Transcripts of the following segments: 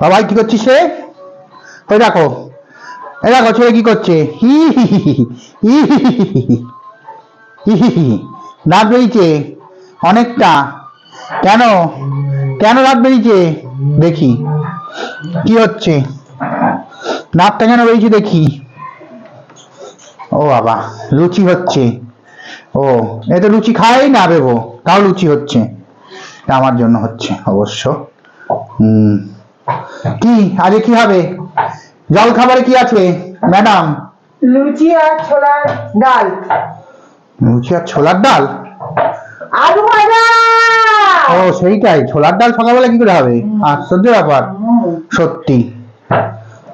বাবাই কি করছিস রে ওই দেখো এ দেখো ছেলে কি করছে হি হি হি হি হি দাঁত বেরিয়েছে অনেকটা কেন কেন দাঁত বেরিয়েছে দেখি কি হচ্ছে দাঁতটা কেন বেরিয়েছে দেখি ও বাবা লুচি হচ্ছে ও এ তো লুচি খাই না বেবো তাও লুচি হচ্ছে আমার জন্য হচ্ছে অবশ্য হুম কি? আজকে কি হবে? জল খাবারে কি আছে ম্যাডাম? লুচি আর ছোলার ডাল। লুচি আর ছোলার ডাল? আলু ভাজা! ও সেইটাই। ছোলার ডাল সকালবেলা কি করে হবে? আশ্চর্য ব্যাপার। সত্যি।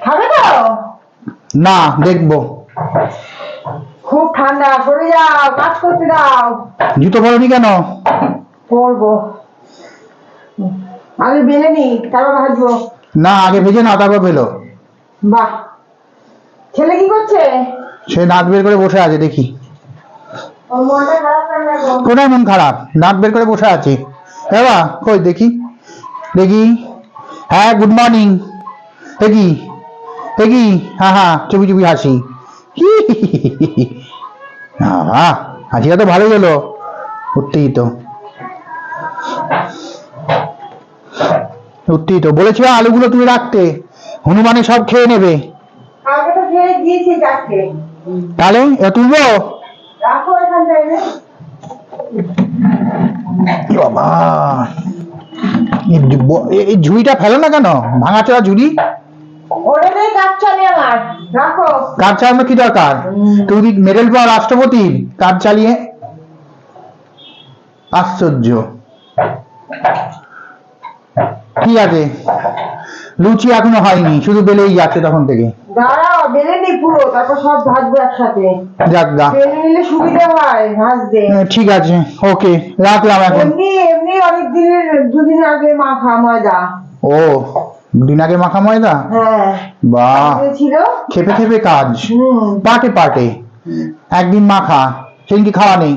খাবে তো? না দেখব। খুব ঠান্ডা সরে যাও কাজ করতে দাও। জুতো পরনি কেন? করব আগে বেলে নি তারপর ভাজবো। না আগে ভেজে না তারপর পেল বাহ। ছেলে কি করছে? সে দাঁত বের করে বসে আছে দেখি? কোথায় মন খারাপ? নাক বের করে বসে আছে। এবার কই দেখি। দেখি। হ্যাঁ গুড মর্নিং। দেখি। দেখি। হ্যাঁ হ্যাঁ চুপি চুপি হাসি। হাসিটা তো ভালোই হলো। সত্যি তো। বলেছিল আলুগুলো তুমি রাখতে। হনুমানে সব খেয়ে নেবে। তাহলে তুলবো? এই ঝুড়িটা ফেলো না কেন? ভাঙা ভাঙাচোরা ঝুড়ি? কাজ চালানো কি দরকার? তুমি মেডেল পাওয়া রাষ্ট্রপতির কাজ চালিয়ে? আশ্চর্য। কি আছে? লুচি এখনও হয়নি শুধু বেলেই যাচ্ছে তখন থেকে। দাঁড়াও বেলে নি পুরো তারপর সব ভাজবো একসাথে। যাক গা বেলে নিলে সুবিধা হয় ভাজতে। ঠিক আছে ওকে রাখলাম এখন। এমনি এমনি অনেক দিনের দুদিন আগে মাখা ময়দা। ও দুদিন আগে মাখা ময়দা? হ্যাঁ। বাহ ছিল। খেপে খেপে কাজ। পাটে পাটে। একদিন মাখা সেদিন কি খাওয়া নেই।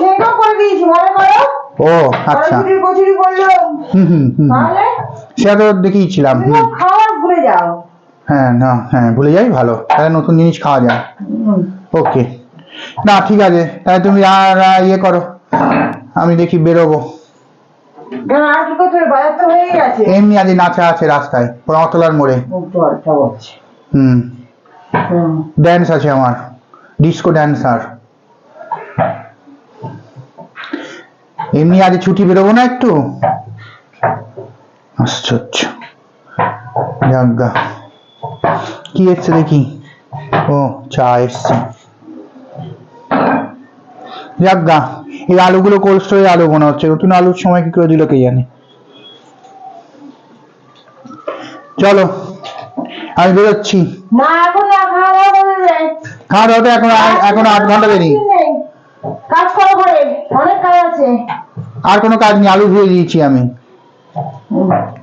সেটাও করে দিয়েছি মনে করো। ও আচ্ছা। হুম হুম হুম। হুম। তাহলে সেটা তো দেখিয়েছিলাম হুম। খাওয়া ভুলে যাও। হ্যাঁ না হ্যাঁ ভুলে যাই ভালো। তাহলে নতুন জিনিস খাওয়া যায়। ওকে। না ঠিক আছে। তাহলে তুমি আর ইয়ে করো। আমি দেখি বেরোবো। এমনি আজ নাচা আছে রাস্তায় পরমতলার মোড়ে। আচ্ছা হুম। হুম। ড্যান্স আছে আমার। ডিস্কো ড্যান্সার এমনি আজ ছুটি বেরোবো না একটু? আশ্চর্য। যাজ্ঞা কি এসছে দেখি? ও চা এসছে। যাজ্ঞা এই আলুগুলো কোল্ড স্টোরে আলু মনে হচ্ছে। নতুন আলুর সময় কি করে দিল কে জানে? চলো আমি বেরোচ্ছি। খাওয়া দাওয়া এখন এখন আট ঘণ্টা দেরি। কাজ করো অনেক কাজ আছে। আর কোনো কাজ নেই আলু ধুয়ে দিয়েছি আমি। 嗯。